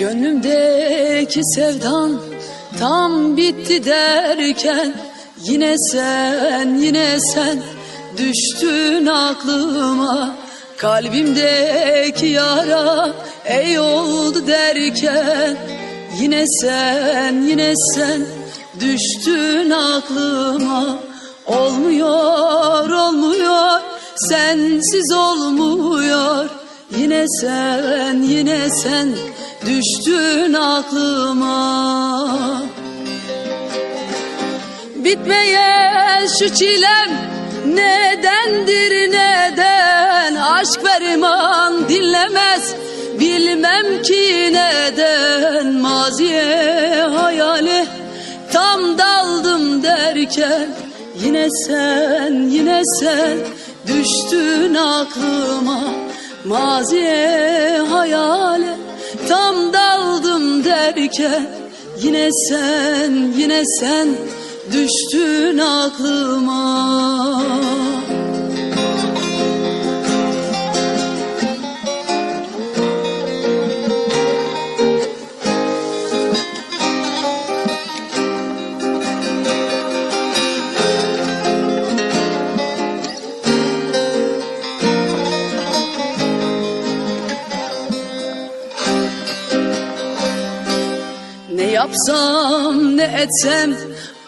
Gönlümdeki sevdan tam bitti derken Yine sen, yine sen düştün aklıma. Kalbimdeki yara ey oldu derken Yine sen, yine sen düştün aklıma. Olmuyor, olmuyor, sensiz olmuyor. Yine sen, yine sen düştün aklıma Bitmeyen şu çilem nedendir neden? Aşk ferman dinlemez bilmem ki neden. Maziye hayale tam daldım derken Yine sen yine sen düştün aklıma. Maziye hayale tam daldım derken Yine sen yine sen düştün aklıma. Ne yapsam ne etsem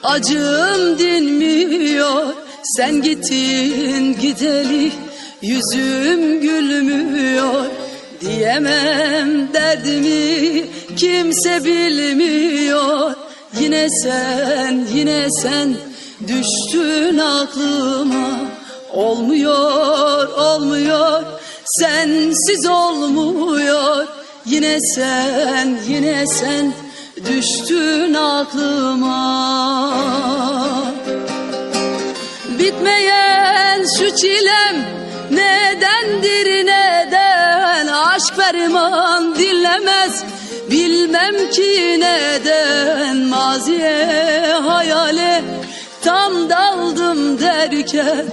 acım dinmiyor. Sen gittin gideli yüzüm gülmüyor. Diyemem derdimi kimse bilmiyor. Yine sen yine sen düştün aklıma. Olmuyor olmuyor sensiz olmuyor. Yine sen yine sen düştün aklıma çilem nedendir neden? Aşk ferman dinlemez bilmem ki neden? Maziye hayale tam daldım derken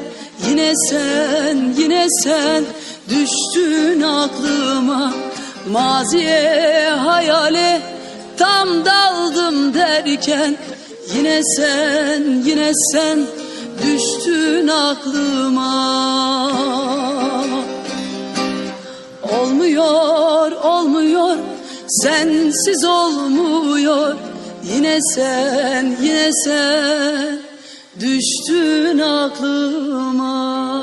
Yine sen yine sen düştün aklıma. Maziye hayale tam daldım derken Yine sen yine sen düştün aklıma. Olmuyor olmuyor. Sensiz olmuyor. Yine sen yine sen. Düştün aklıma